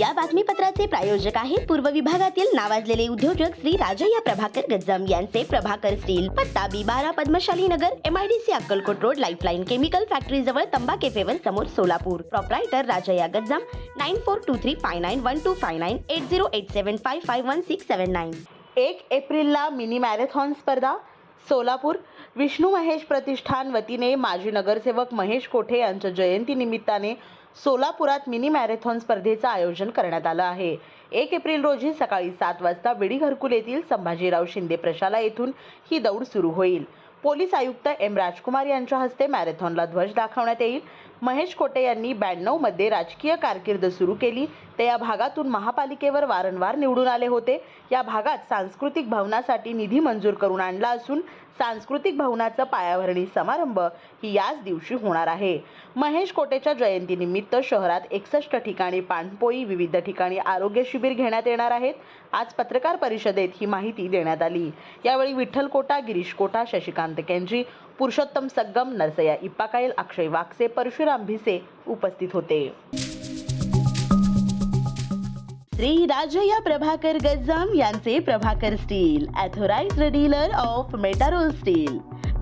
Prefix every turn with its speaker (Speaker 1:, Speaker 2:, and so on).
Speaker 1: या बातमीपत्राचे प्रायोजक आहेत पूर्व विभागातील नावाजलेले उद्योजक श्री राजय्या प्रभाकर गज्जम यांचे प्रभाकर स्टील पत्ता बी बारा Padmashali Nagar MIDC Akkalkot road lifeline chemical factory जवळ तंबा केफेवर समोर Solapur. Proprietor Rajayya Gajjam nine four two three five nine one two five nine eight zero eight seven five five one six seven nine
Speaker 2: एक एप्रिलला mini marathon स्पर्धा सोलापूर. विष्णू महेश प्रतिष्ठान वतीने माजी नगरसेवक महेश कोठे यांच्या जयंती निमित्ताने सोलापुरात मिनी मॅरेथॉन स्पर्धेचं आयोजन करण्यात आलं आहे. एक एप्रिल रोजी सकाळी सात वाजता विडी घरकुल येथील संभाजीराव शिंदे प्रशाला येथून ही दौड सुरू होईल. पोलीस आयुक्त एम राजकुमार यांच्या हस्ते मॅरेथॉनला ध्वज दाखवण्यात येईल. महेश कोटे यांनी ब्याण्णवमध्ये राजकीय कारकीर्द सुरू केली. ते या भागातून महापालिकेवर वारंवार निवडून आले होते. या भागात सांस्कृतिक भवनासाठी निधी मंजूर करून आणला असून सांस्कृतिक भवनाचं पायाभरणी समारंभ ही याच दिवशी होणार आहे. महेश कोटेच्या जयंतीनिमित्त शहरात एकसष्ट ठिकाणी पाणपोई विविध ठिकाणी आरोग्य शिबिर घेण्यात येणार आहेत. आज पत्रकार परिषदेत ही माहिती देण्यात आली. यावेळी विठ्ठल कोटा गिरीश कोटा शशिकांत केंजी पुरुषोत्तम सग्गम नरसया इप्पाकायल अक्षय वाकसे परशुराम भिसे उपस्थित होते.
Speaker 1: श्री राजया प्रभाकर गज्जम यांचे Prabhakar steel authorised dealer of Metaroll steel.